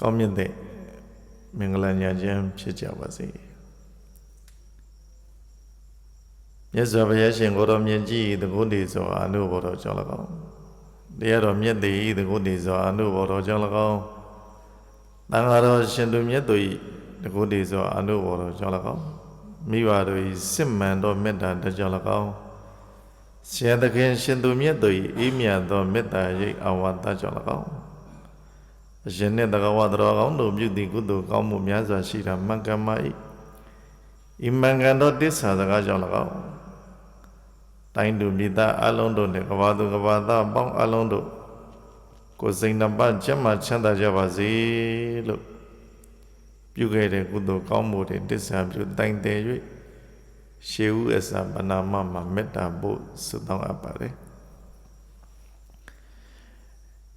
ကောင်းမြတ်တဲ့မင်္ဂလာညာချမ်းဖြစ်ကြပါစေမြတ်စွာဘုရားရှင်ကိုယ်တော်မြတ်ကြီးတကုဏီစွာအနုဘောတော်ကြောင့်၎င်းတရားတော်မြတ်သည်တကုဏီစွာအနုဘောတော်ကြောင့်၎င်းတန်ဃာတော်ရှင်သူမြတ်တို့၏တကုဏီစွာအနုဘောတော်ကြောင့်၎င်းမိဘတို့၏စစ်မှန်သောမေတ္တာတကြောင့်၎င်းဆရာသခင်ရှင်သူမြတ်တို့၏အေးမြတ်သောမေတ္တာရိပ်အဝါဒကြောင့်၎င်း အရှင်နှင့်တကဝတော်ကောင်းတို့ပြုသည့်ကုသိုလ်ကောင်းမှုများစွာရှိတာမှန်ကန်ပါ၏ဤမှန်ကန်သောတစ္ဆာစကားကြောင့်၎င်းတိုင်းသူပြည်သားအလုံးတို့နှင့်ကဘာသူကဘာသားအပေါင်းအလုံးတို့ကိုယ်စိတ်နှပါကျမ်းမှချမ်းသာကြပါစေလို့ပြုခဲ့တဲ့ကုသိုလ်ကောင်းမှုတွေတစ္ဆာပြုတိုင်တယ်၍ရှေးဦးအစပနာမမှာမေတ္တာဖို့ဆုတောင်းအပ်ပါတယ်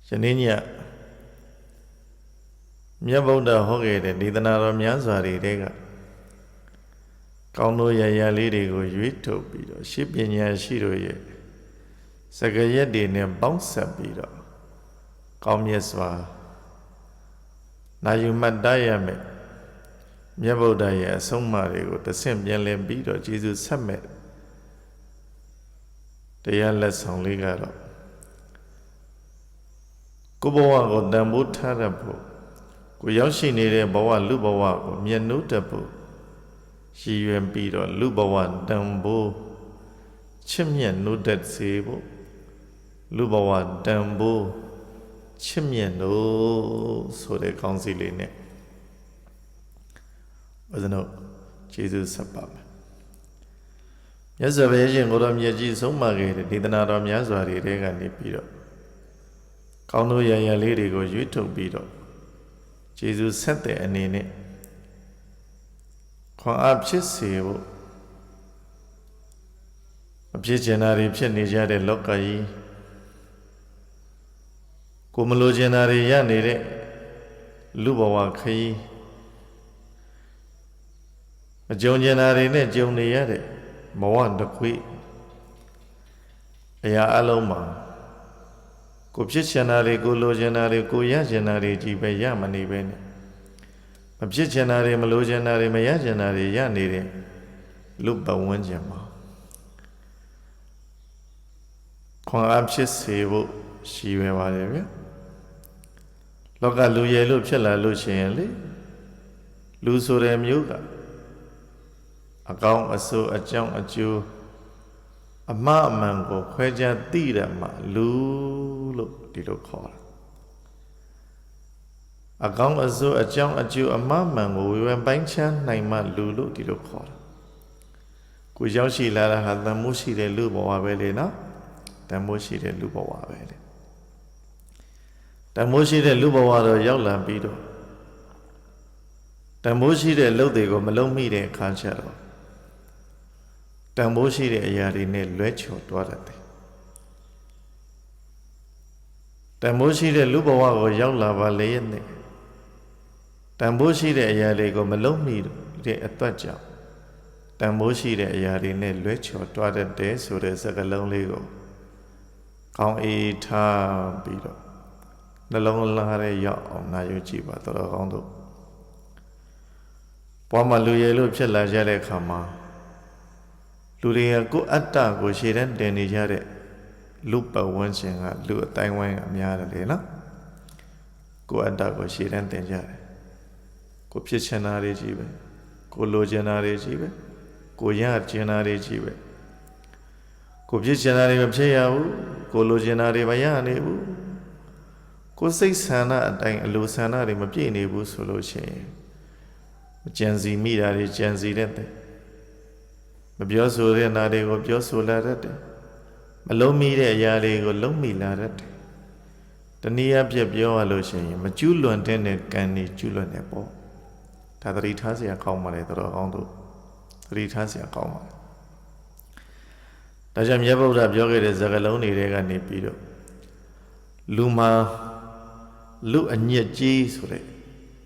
ယနေ့ည မြတ်ဗုဒ္ဓဟောခဲ့တဲ့ဒေသနာတော်များစွာတွေတဲကကောင်းသောရရလေးတွေကိုရွေးထုတ်ပြီးတော့ရှင်းပညာရှိတို့ရဲ့စကရက်တွေနဲ့ပေါင်းဆက်ပြီးတော့ကောင်းမြတ်စွာနာယူမှတ်တရမယ်မြတ်ဗုဒ္ဓရဲ့အဆုံးအမတွေကိုတဆင့်ပြန်လည်ပြီးတော့ကျေးဇူးဆက်မဲ့တရားလက်ဆောင်လေးကတော့ကိုဘဝကိုတန်ဖိုးထားရဖို့ ကိုရောက်ရှိနေတဲ့ဘဝလူဘဝကိုမျက်နှုတ်တက်ဖို့ရည်ရွယ်ပြီးတော့လူဘဝတန်ဖိုးချစ်မြတ်နှုတ်တက်စေဖို့လူဘဝတန်ဖိုးချစ်မြတ်လို့ဆိုတဲ့ကောင်းစီလေးနဲ့ဦးဇနုကျေးဇူးဆက်ပါမယ်မြတ်စွာဘုရားရှင်ကိုတော်မြတ်ကြီးဆုံးမခဲ့တဲ့ဒေသနာတော်များစွာတွေတဲကနေပြီးတော့ကောင်းသောရရလေးတွေကိုရွေးထုတ်ပြီးတော့ ကျေးဇူးဆက်တဲ့အနေနဲ့ခွန်အားဖြစ်စေဖို့အဖြစ်ကျင်တာတွေဖြစ်နေကြတဲ့လောကကြီးကိုမလိုချင်တာတွေရနေတဲ့လူဘဝခရီးမကြုံကျင်တာတွေနဲ့ကြုံနေရတဲ့ဘဝတစ်ခွေအရာအလုံးမှာ ကိုဖြစ်ချင်တာတွေကိုလိုချင်တာတွေကိုရချင်တာတွေကြီးပဲရမနေပဲနဲ့မဖြစ်ချင်တာတွေမလိုချင်တာတွေမရချင်တာတွေရနေတဲ့လူပဝန်းကျင်မှာခွန်အားဖြစ်စေဖို့ရှိရပါတယ်ဗျလောကလူရည်လို့ဖြစ်လာလို့ရှိရင်လေလူဆိုတဲ့မျိုးကအကောင်းအဆိုးအကြောင်းအကျိုး အမအမှန်ကိုခွဲခြားသိရမှလူလို့ဒီလိုခေါ်တာအကောင်းအဆိုးအကြောင်းအကျိုးအမမှန်ကိုဝေဝံပိုင်းခြားနိုင်မှလူလို့ဒီလိုခေါ်တာကိုရောက်ရှိလာတာဟာတန်မိုးရှိတဲ့လူဘဝပဲလေနော်တန်မိုးရှိတဲ့လူဘဝပဲလေတန်မိုးရှိတဲ့လူဘဝတော့ရောက်လာပြီးတော့တန်မိုးရှိတဲ့လုပ်တွေကိုမလုံးမိတဲ့အခါကျတော့ တန်ဖိုးရှိတဲ့အရာတွေနဲ့လွဲချော်သွားတတ်တယ်တန်ဖိုးရှိတဲ့လူဘဝကိုရောက်လာပါလေနဲ့တန်ဖိုးရှိတဲ့အရာတွေကိုမလုံးမိတဲ့အသက်ကြောင့်တန်ဖိုးရှိတဲ့အရာတွေနဲ့လွဲချော်သွားတတ်တယ်ဆိုတဲ့စကားလုံးလေးကိုကောင်းအေးထားပြီးတော့နှလုံးသားထဲရောက်အောင်နာယူကြည့်ပါတော်ကောင်းတို့ဘွားမလူရည်လို့ဖြစ်လာကြတဲ့အခါမှာ လူတွေကကိုယ်အတ္တကိုရှေ့တန်းတင်နေကြတဲ့လူပဝန်းကျင်ကလူအတိုင်းဝိုင်းကအများတယ်လေနော်ကိုယ်အတ္တကိုရှေ့တန်းတင်ကြတယ်ကိုဖြစ်ချင်တာတွေကြီးပဲကိုလိုချင်တာတွေကြီးပဲကိုရချင်တာတွေကြီးပဲကိုဖြစ်ချင်တာတွေမဖြစ်ရဘူးကိုလိုချင်တာတွေမရနိုင်ဘူးကိုစိတ်ဆန္ဒအတိုင်းအလိုဆန္ဒတွေမပြည့်နေဘူးဆိုလို့ရှိရင်ကြံစီမိတာတွေကြံစီတဲ့တဲ့ မပြောဆိုတဲ့နာတွေကိုပြောဆိုလာတတ်တယ်မလုံးမိတဲ့အရာတွေကိုလုံးမိလာတတ်တယ်တနည်းအားဖြင့်ပြောရလို့ရှိရင်မကျူးလွန်တဲ့ကံတွေကျူးလွန်နေပေါ့ဒါသတိထားစရာကောင်းပါလေတော်ကောင်းတို့သတိထားစရာကောင်းပါလေဒါကြောင့်မြတ်ဗုဒ္ဓပြောခဲ့တဲ့စကားလုံးတွေကနေပြီးတော့လူမှာလူအညစ်ကြီးဆိုတဲ့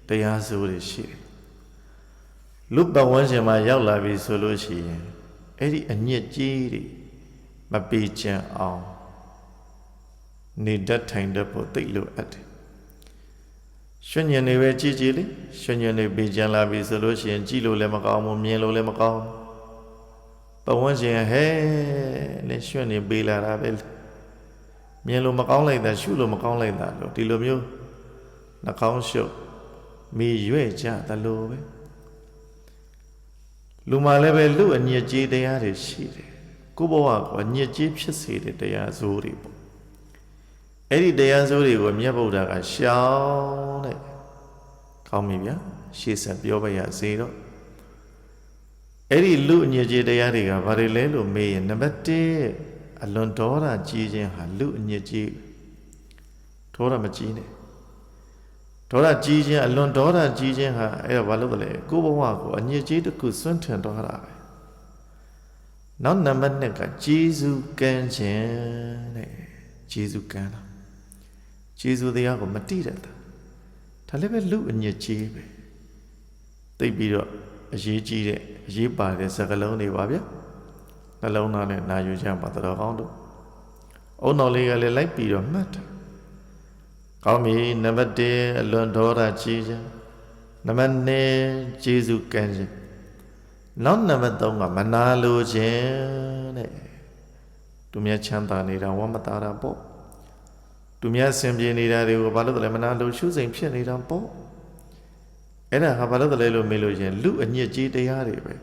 တရားစိုးတွေရှိတယ်လူပဝန်းကျင်မှာရောက်လာပြီဆိုလို့ရှိရင် အဲ့ဒီအညစ်ကြီးတွေမပေချင်အောင်နေတတ်ထိုင်တတ်ဖို့သိလို့အပ်တယ်ရွှေညင်တွေပဲကြည်ကြည်လေးရွှေညင်တွေပေးကြံလာပြီဆိုလို့ရှိရင်ကြည်လို့လည်းမကောင်းဘူးမြင်လို့လည်းမကောင်းပဝန်းကျင်ဟဲလေရွှေနေပေးလာတာပဲမြင်လို့မကောင်းလိုက်တာရှုလို့မကောင်းလိုက်တာလို့ဒီလိုမျိုးနှာခေါင်းရှုပ်မိရွဲ့ကြသလိုပဲ လူမှလည်းပဲလူအညစ်အကြေးတရားတွေရှိတယ်ကိုယ့်ဘဝကိုအညစ်အကြေးဖြစ်စေတဲ့တရားစိုးတွေပေါ့အဲ့ဒီတရားစိုးတွေကိုမြတ်ဗုဒ္ဓကရှောင်းတဲ့ကောင်းပြီဗျာရှေ့ဆက်ပြောပါရစေတော့အဲ့ဒီလူအညစ်အကြေးတရားတွေကဘာတွေလဲလို့မေးရင်နံပါတ်1အလွန်ဒေါသကြီးခြင်းဟာလူအညစ်အကြေးဒေါသမကြီးနဲ့ ဒေါသကြီးခြင်းအလွန်ဒေါသကြီးခြင်းဟာအဲ့ဒါဘာလို့လဲကိုယ့်ဘဝကိုအညစ်အကြေးတစ်ခုစွန့်ထန်တော့တာပဲနောက်နံပါတ်2ကဂျေဇုကံခြင်းတဲ့ဂျေဇုကံလားဂျေဇုတရားကိုမတိတတ်တာဒါလည်းပဲလူအညစ်အကြေးပဲသိပြီးတော့အရေးကြီးတဲ့အရေးပါတဲ့စကားလုံးတွေပါဗျာနှလုံးသားနဲ့နာယူကြပါတော်ကောင်းတို့အုံတော်လေးကလည်းလိုက်ပြီးတော့မှတ်တယ် ကောင်းပြီနံပါတ်1အလွန်ဒေါသကြီးခြင်းနံပါတ်2ကျေးဇူးကံခြင်းနောက်နံပါတ်3ကမနာလိုခြင်းတဲ့သူများချမ်းသာနေတာဝမ်းမသာတာပေါ့သူများဆင်ပြေနေတာတွေကိုဘာလို့လဲမနာလိုရှုစိမ်ဖြစ်နေတာပေါ့အဲ့ဒါဟာဘာလို့လဲလို့မေးလို့ရှင်လူအညစ်အကြေးတရားတွေပဲ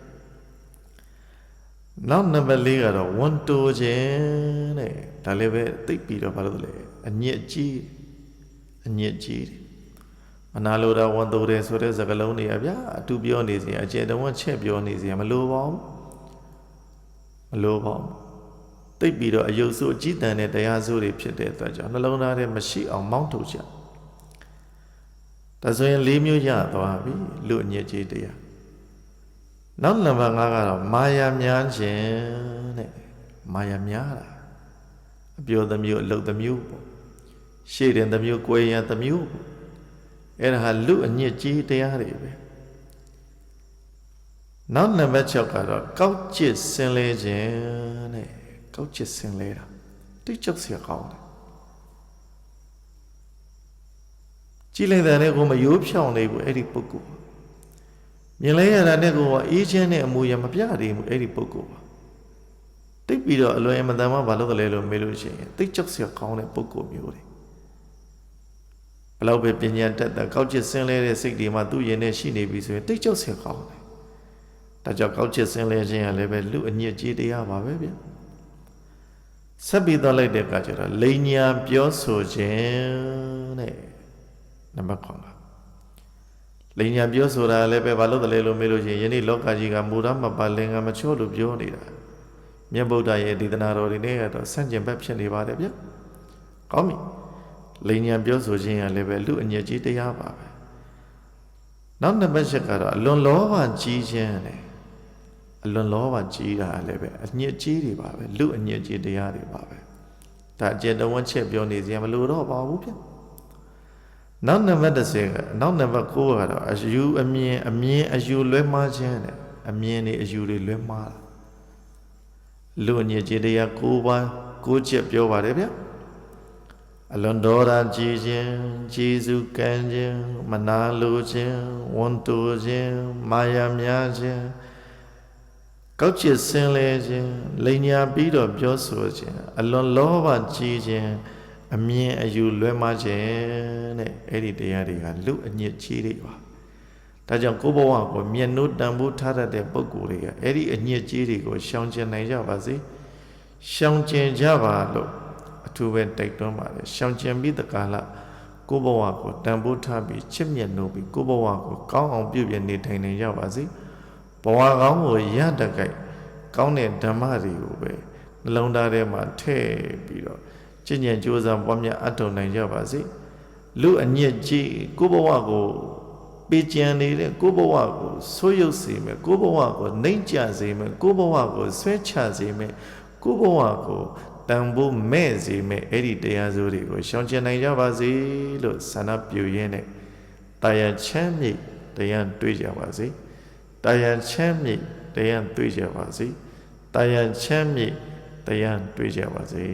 နောက်နံပါတ်၄ကတော့ဝန်တိုခြင်းတဲ့ဒါလည်းပဲသိပြီးတော့ဘာလို့လဲအညစ်အကြေး အညစ်အကြေးတွေမနာလိုတာဝန်တိုတယ်ဆိုတဲ့စကားလုံးတွေကဗျာအတူပြောနေစီအကျယ်တဝန်းချက်ပြောနေစီမလိုပါဘူးမလိုပါဘူးသိပြီးတော့အယုတ်ဆိုးအကြည်တန်တဲ့တရားဆိုးတွေဖြစ်တဲ့အတွက်ကြောင့်နှလုံးသားထဲမရှိအောင်မောင်းထုတ်ကြဒါဆိုရင်၄မျိုးရသွားပြီလူအညစ်အကြေးတရားနောက်နံပါတ်5ကတော့မာယာများခြင်းတဲ့မာယာများတာအပြောသမျိုးအလုပ်သမျိုးပေါ့ ရှေ့တင်တစ်မျိုး၊ကွယ်ရန်တစ်မျိုးအဲ့ဒါဟာလူအညစ်ကြေးတရားတွေပဲနောက်နံပါတ်6ကတော့ကောက်ကျစ်ဆင်းလဲခြင်းတဲ့ကောက်ကျစ်ဆင်းလဲတာတိတ်ကြောက်စရာကောင်းတယ်ကြည်လင်တဲ့ကိုမယိုးဖြောင်းနေဘူးအဲ့ဒီပုဂ္ဂိုလ်မြင်လဲရတာနဲ့ကိုအေးချင်းနဲ့အမူအရာမပြတည်ဘူးအဲ့ဒီပုဂ္ဂိုလ်ပါတိတ်ပြီးတော့အလွယ်အမတန်မှမလုပ်ကြလဲလို့မေးလို့ရှိရင်တိတ်ကြောက်စရာကောင်းတဲ့ပုဂ္ဂိုလ်မျိုးတွေ ဘလောက်ပဲပညာတက်တာကောက်ချစ်ဆင်းလဲတဲ့စိတ်တွေမှသူ့ရင်ထဲရှိနေပြီဆိုရင်တိတ်ကြောက်စရာကောင်းတယ်။ဒါကြောင့်ကောက်ချစ်ဆင်းလဲခြင်းကလည်းပဲလူအညစ်အကြေးတရားပါပဲဗျ။ဆက်ပြီးတော့လိုက်တဲ့အခါကျတော့လိန်ညာပြောဆိုခြင်းတဲ့နံပါတ်9လိန်ညာပြောဆိုတာလည်းပဲဘာလို့တလဲလို့မေးလို့ရှိရင်ယနေ့လောကကြီးကမူရမပါလင်္ကာမချို့လို့ပြောနေတာမြတ်ဗုဒ္ဓရဲ့ဒေသနာတော်တွေနဲ့တော့ဆန့်ကျင်ဘက်ဖြစ်နေပါတယ်ဗျ။ကောင်းပြီ။ လိန်ညာပြောဆိုခြင်းကလည်းပဲလူအညစ်အကြေးတရားပါပဲနောက်နံပါတ်7ကတော့အလွန်လောဘကြီးခြင်းတဲ့အလွန်လောဘကြီးတာလည်းပဲအညစ်အကြေးတွေပါပဲလူအညစ်အကြေးတရားတွေပါပဲဒါအကျဉ်းတဝန်းချက်ပြောနေစရာမလိုတော့ပါဘူးဗျနောက်နံပါတ်30ကနောက်နံပါတ်9ကတော့အယူအမြင်အမြင်အယူလွဲမှားခြင်းတဲ့အမြင်တွေအယူတွေလွဲမှားတာလူအညစ်အကြေးတရား9ပါး9ချက်ပြောပါတယ်ဗျ အလွန်တော်ရာကြည်ခြင်းဂျေစုကံခြင်းမနာလိုခြင်းဝန်တိုခြင်းမာယာများခြင်းကောက်ချစ်ဆင်းလဲခြင်းလိန်ညာပြီးတော့ပြောဆိုခြင်းအလွန်လောဘကြီးခြင်းအမြင်အယူလွဲမှားခြင်းတဲ့အဲ့ဒီတရားတွေကလူအညစ်ကြီးတွေပါဒါကြောင့်ကိုယ်ဘဝကိုမျက်နှိုးတန်ဖိုးထားတတ်တဲ့ပုဂ္ဂိုလ်တွေကအဲ့ဒီအညစ်ကြီးတွေကိုရှောင်ကျဉ်နိုင်ကြပါစေရှောင်ကျဉ်ကြပါလို့ အထူးပဲတိုက်တွန်းပါတယ်ရှောင်ကျဉ်ပြီးတကားလကိုယ်ဘဝကိုတန်ဖိုးထားပြီးချစ်မြတ်လို့ပြီးကိုယ်ဘဝကိုကောင်းအောင်ပြုပြင်နေထိုင်နေကြပါစေဘဝကောင်းကိုရတကြိုက်ကောင်းတဲ့ဓမ္မတွေကိုပဲနှလုံးသားထဲမှာထည့်ပြီးတော့ကျင့်ကြံကြိုးစားပွားများအထောက်နိုင်ကြပါစေလူအညစ်ကြီးကိုဘဝကိုပေးကြံနေတဲ့ကိုဘဝကိုဆိုးရုပ်စေမယ်ကိုဘဝကိုနှိမ့်ကြစေမယ်ကိုဘဝကိုဆွဲချစေမယ်ကိုဘဝကို တန်ဖိုးမဲ့စေမယ်အဲ့ဒီတရားစိုးတွေကိုရှောင်ကျဉ်နိုင်ကြပါစေလို့ဆန္ဒပြုရင်းနဲ့တရားချမ်းမြေ့တရားတွေ့ကြပါစေတရားချမ်းမြေ့တရားတွေ့ကြပါစေတရားချမ်းမြေ့တရားတွေ့ကြပါစေ